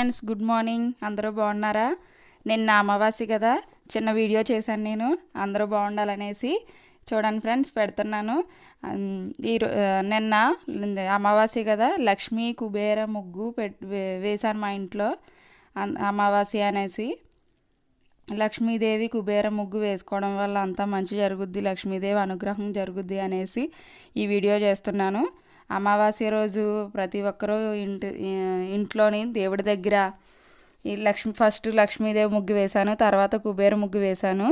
Friends good morning అందరూ బాగున్నారా? నిన్న అమావాస్య కదా చిన్న వీడియో చేశాను నేను. అందరూ బాగుండాలనేసి చూడండి ఫ్రెండ్స్ పెడుతున్నాను. ఈ రో- నిన్న అమావాస్య కదా లక్ష్మీ కుబేర ముగ్గు పెట్ వేశాను మా ఇంట్లో. అన్- అమావాస్య అనేసి. లక్ష్మీదేవి కుబేర ముగ్గు వేసుకోవడం వల్ల అంతా మంచి జరుగుద్ది లక్ష్మీదేవి అనుగ్రహం జరుగుద్ది అనేసి ఈ వీడియో చేస్తున్నాను. అమావాస్య రోజు ప్రతి ఒక్కరూ ఇంటి ఇంట్లోని దేవుడి దగ్గర ఈ లక్ష్మి ఫస్ట్ లక్ష్మీదేవి ముగ్గు వేశాను తర్వాత కుబేర ముగ్గు వేశాను.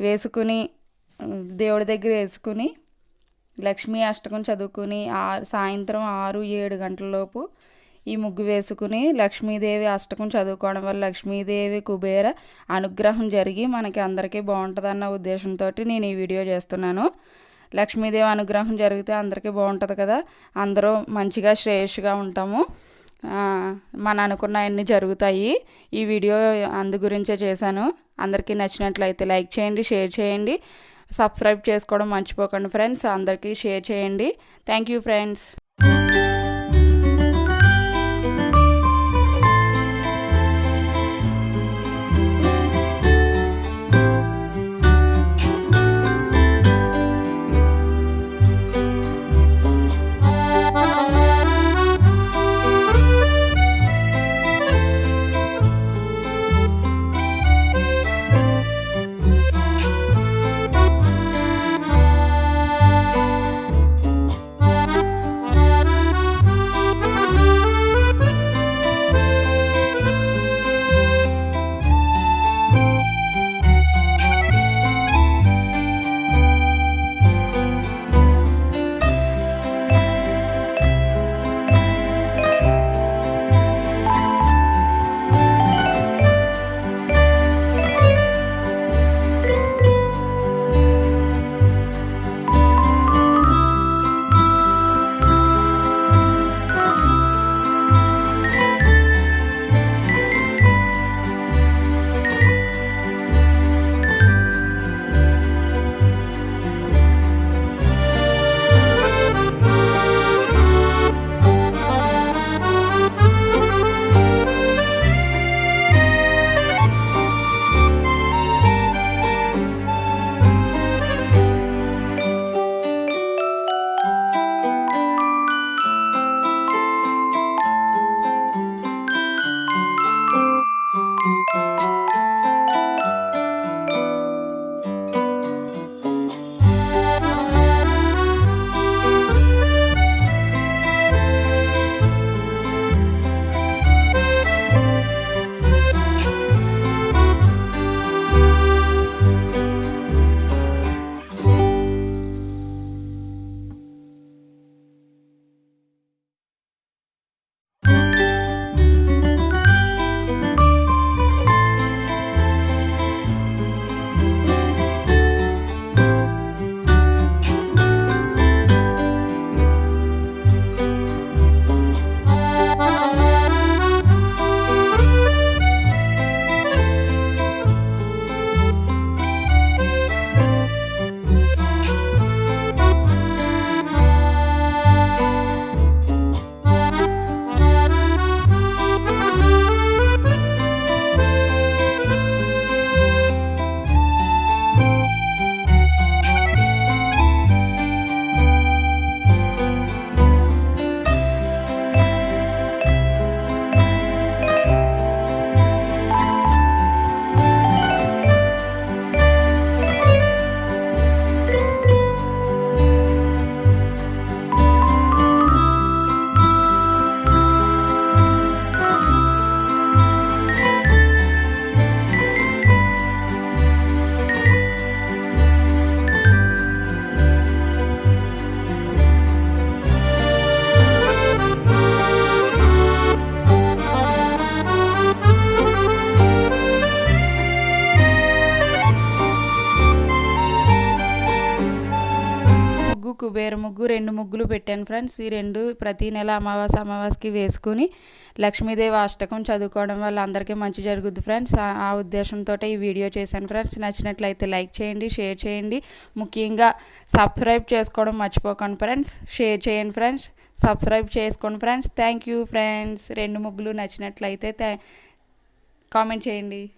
వేసుకుని దేవుడి దగ్గర వేసుకుని లక్ష్మీ అష్టకం చదువుకుని ఆ సాయంత్రం ఆరు ఏడు గంటలలోపు ఈ ముగ్గు వేసుకుని లక్ష్మీదేవి అష్టకం చదువుకోవడం వల్ల లక్ష్మీదేవి కుబేర అనుగ్రహం జరిగి మనకి అందరికీ బాగుంటుందన్న ఉద్దేశంతో నేను ఈ వీడియో చేస్తున్నాను. లక్ష్మీదేవి అనుగ్రహం జరిగితే అందరికీ బాగుంటుంది కదా. అందరూ మంచిగా శ్రేయస్సుగా ఉంటాము. ఆ, మన అనుకున్నవన్నీ జరుగుతాయి ఈ వీడియో అందు గురించే చేశాను. అందరికీ నచ్చినట్లయితే లైక్ చేయండి షేర్ చేయండి. సబ్స్క్రైబ్ చేసుకోవడం మర్చిపోకండి ఫ్రెండ్స్. అందరికీ షేర్ చేయండి. Thank you friends. కుబేర ముగ్గు రెండు ముగ్గులు పెట్టాను ఫ్రెండ్స్. ఈ రెండు ప్రతి నెల అమావాస్య అమావాస్యకి వేసుకుని లక్ష్మీదేవి అష్టకం చదువుకోవడం వల్ల అందరికీ మంచి జరుగుద్ది ఫ్రెండ్స్. ఆ- ఉద్దేశంతో ఈ వీడియో చేశాను ఫ్రెండ్స్. నచ్చినట్లయితే లైక్ చేయండి షేర్ చేయండి. ముఖ్యంగా సబ్స్క్రైబ్ చేసుకోవడం మర్చిపోకండి ఫ్రెండ్స్. షేర్ చేయండి ఫ్రెండ్స్. సబ్స్క్రైబ్ చేసుకోండి ఫ్రెండ్స్. Thank you friends. రెండు ముగ్గులు నచ్చినట్లయితే కామెంట్ చేయండి.